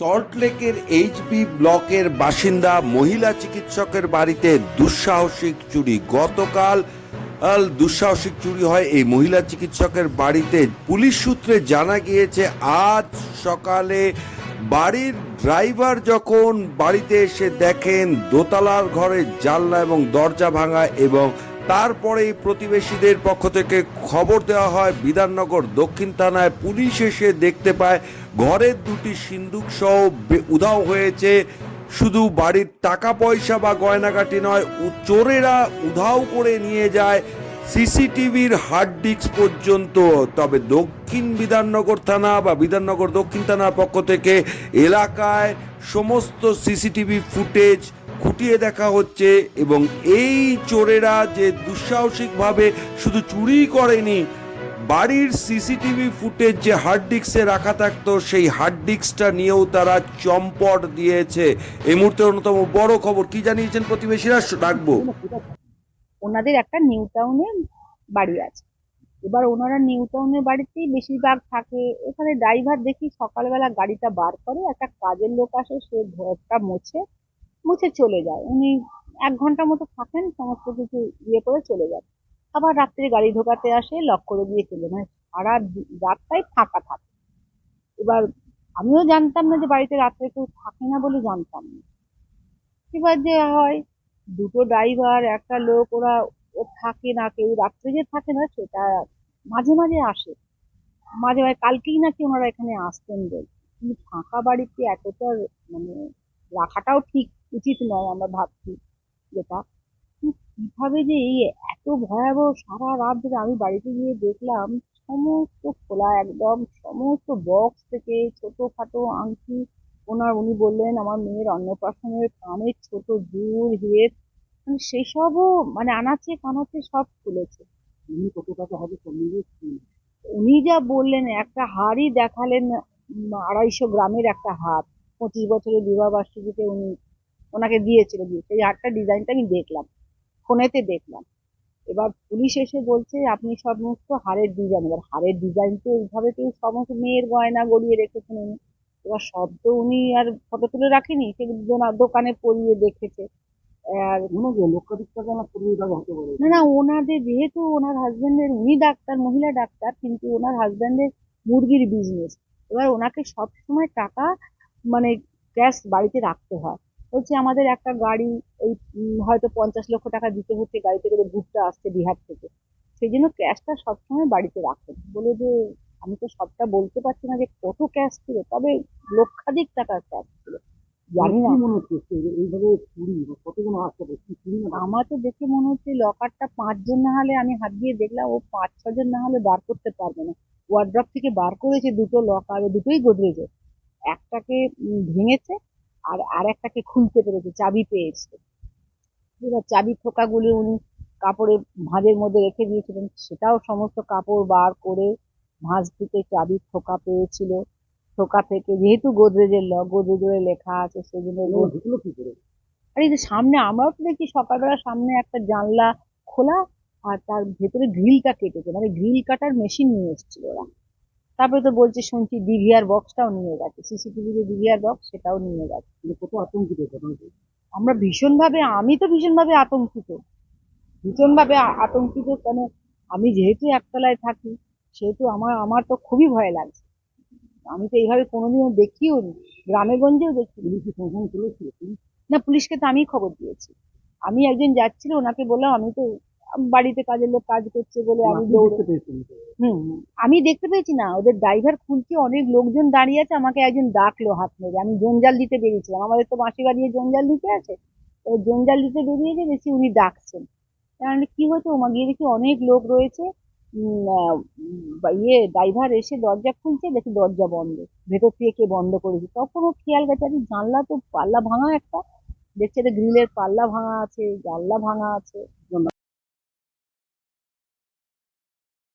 সল্টলেকের এইচবি ব্লকের বাসিন্দা মহিলা চিকিৎসকের বাড়িতে দুঃসাহসিক চুরি। গতকাল দুঃসাহসিক চুরি হয় এই মহিলা চিকিৎসকের বাড়িতে। পুলিশ সূত্রে জানা গিয়েছে, আজ সকালে বাড়ির ড্রাইভার যখন বাড়িতে এসে দেখেন, দোতলার ঘরের জানলা এবং দরজা ভাঙা এবং তারপরেই প্রতিবেশীদের পক্ষ থেকে খবর দেওয়া হয়, বিধাননগর দক্ষিণ থানায় পুলিশ এসে দেখতে পায়, ঘরের দুটি সিন্দুক সহ উধাও হয়েছে। শুধু বাড়ির টাকা পয়সা বা গয়নাগাটি নয় চোরেরা উধাও করে নিয়ে যায় সিসিটিভির হার্ড ডিস্ক পর্যন্ত। তবে দক্ষিণ বিধাননগর থানা বা বিধাননগর দক্ষিণ থানার পক্ষ থেকে এলাকায় সমস্ত সিসিটিভি ফুটেজ খুঁটিয়ে দেখা হচ্ছে এবং এই চোরেরা যে দুঃসাহসিকভাবে শুধু চুরি করেনি, বাড়ির সিসিটিভি ফুটেজ যে হার্ড ডিস্কে রাখা থাকতো, সেই হার্ড ডিস্কটা নিয়েও তারা চম্পট দিয়েছে। এই মুহূর্তে অন্যতম বড় খবর কি জানিয়েছেন প্রতিবেশীরা? রাখব। ওনাদের একটা নিউ টাউনে বাড়ি আছে। এবার ওনারা নিউ টাউনের বাড়িতেই বেশিরভাগ থাকে। এখানে ড্রাইভার দেখি সকালবেলা গাড়িটা বার করে, একটা কাজের লোক আসে, সে ঘরটা মোছে। মুছে চলে যায়। উনি এক ঘণ্টা মতো থাকেন, সমস্ত কিছু ইয়ে করে চলে যায় আবার রাত্রে গাড়ি ঢোকাতে আসে, লক করে দিয়ে চলে মানে সারা রাতটাই ফাঁকা থাকে। এবার আমিও জানতাম না যে বাড়িতে রাত্রে কেউ থাকে না বলে জানতাম না। এবার যে হয়, দুটো ড্রাইভার, একটা লোক, ওরা থাকে না, কেউ রাত্রে যে থাকে না, সেটা মাঝে মাঝে আসে। মাঝে মাঝে কালকেই নাকি ওনারা এখানে আসতেন বল। কিন্তু ফাঁকা বাড়িতে এতটা মানে রাখাটাও ঠিক উচিত নয় আমরা ভাবছি যেটা। কীভাবে যে এই এত ভয়াবহ সারা রাত ধরে আমি বাড়িতে গিয়ে দেখলাম সমস্ত খোলা একদম সমস্ত বক্স থেকে ছোটখাটো আংটি ওনার উনি বললেন আমার মেয়ের অন্নপ্রাশনের কানের ছোট জুর হিরের মানে সেসবও মানে আনাচে কানাচে সব খুলেছে। উনি কত টাকা হবে উনি যা বললেন একটা হারই দেখালেন আড়াইশো গ্রামের একটা হার পঁচিশ বছরের বিবাহ বার্ষিকীতে উনি ওনাকে দিয়েছিল দিয়ে সেই হারটা ডিজাইনটা আমি দেখলাম ফোনেতে দেখলাম। এবার পুলিশ এসে বলছে আপনি সমস্ত হারের ডিজাইন। এবার হারের ডিজাইন তো এইভাবে কেউ সমস্ত মেয়ের গয়না গড়িয়ে রেখেছেন উনি। এবার সব তো উনি আর ফটো তুলে রাখেনি দোনা- দোকানে পরিয়ে দেখেছে। আর না না ওনাদের যেহেতু ওনার হাজবেন্ডের উনি ডাক্তার মহিলা ডাক্তার কিন্তু ওনার হাজবেন্ডের মুরগির বিজনেস এবার ওনাকে সব সময় টাকা মানে ক্যাশ বাড়িতে রাখতে হয়। বলছে আমাদের একটা গাড়ি এই হয়তো পঞ্চাশ লক্ষ টাকা দিতে হচ্ছে গাড়িতে করে ঘুরতে আসছে বিহার থেকে। সেই জন্য ক্যাশটা সবসময় বাড়িতে রাখেন। বলে যে আমি তো সবটা বলতে পারছি না যে কত ক্যাশ ছিল তবে লক্ষাধিক টাকার ক্যাশ ছিল। জানি না। মনে হচ্ছে এইভাবে চুরি কতগুলো আসতে আমার তো দেখে মনে হচ্ছে লকারটা পাঁচজন না হলে আমি হাত দিয়ে দেখলাম ও পাঁচ ছজন না হলে বার করতে পারবে না। ওয়ার্ড্রপ থেকে বার করেছে দুটো লকার দুটোই গোদরেজের একটাকে ভেঙেছে আর আর একটাকে খুলতে পেরেছে চাবি পেয়েছে। এবার চাবি থোকাগুলি উনি কাপড়ে ভাঁজের মধ্যে রেখে দিয়েছিলেন। সেটাও সমস্ত কাপড় বার করে ভাঁজ থেকে চাবি থোকা পেয়েছিল। থোকা থেকে যেহেতু গোদরেজের লক গোদরেজে লেখা আছে সেজন্য আর এই যে সামনে আমরাও তো দেখি সকালবেলা সামনে একটা জানলা খোলা আর তার ভেতরে গ্রিলটা কেটেছে। মানে গ্রিল কাটার মেশিন নিয়ে এসেছিল ওরা। তারপরে তো বলছে শুনছি ডিভিআর বক্সটাও নিয়ে গেছে। সিসিটিভি যে ডিভিআর বক্স সেটাও নিয়ে গেছে। কত আতঙ্কিত আমরা ভীষণভাবে আমি তো ভীষণভাবে আতঙ্কিত। ভীষণভাবে আতঙ্কিত কেন? আমি যেহেতু একতলায় থাকি সেহেতু আমার আমার তো খুবই ভয় লাগছে। আমি তো এইভাবে কোনোদিনও দেখিও নি। গ্রামে গঞ্জেও দেখি পুলিশে সংখ্যান চলেছিল না পুলিশকে তো আমি খবর দিয়েছি। আমি একজন যাচ্ছিল ওনাকে বললাম আমি তো বাড়িতে কাজের লোক কাজ করছে বলে আমি। হুম। আমি দেখতে পেয়েছি না। ওদের ড্রাইভার খুলছে অনেক লোকজন দাঁড়িয়ে আছে আমাকে একজন ডাকলো হাত মেরে। আমি জঞ্জাল দিতে বেরিয়েছিলাম। আমাদের তো মাসি বাড়িয়ে জঞ্জাল দিতে আছে। তো জঞ্জাল দিতে বেরিয়েছে দেখছি উনি ডাকছেন। তাহলে কি হয়েছে? ওমা গিয়ে দেখি অনেক লোক রয়েছে। ইয়ে ড্রাইভার এসে দরজা খুলছে দেখি দরজা বন্ধ। ভেতর থেকে কে বন্ধ করেছে? তখন ও খেয়াল গেছে আমি জানলা তো পাল্লা ভাঙা একটা। দেখছে গ্রিলের পাল্লা ভাঙা আছে জানলা ভাঙা আছে।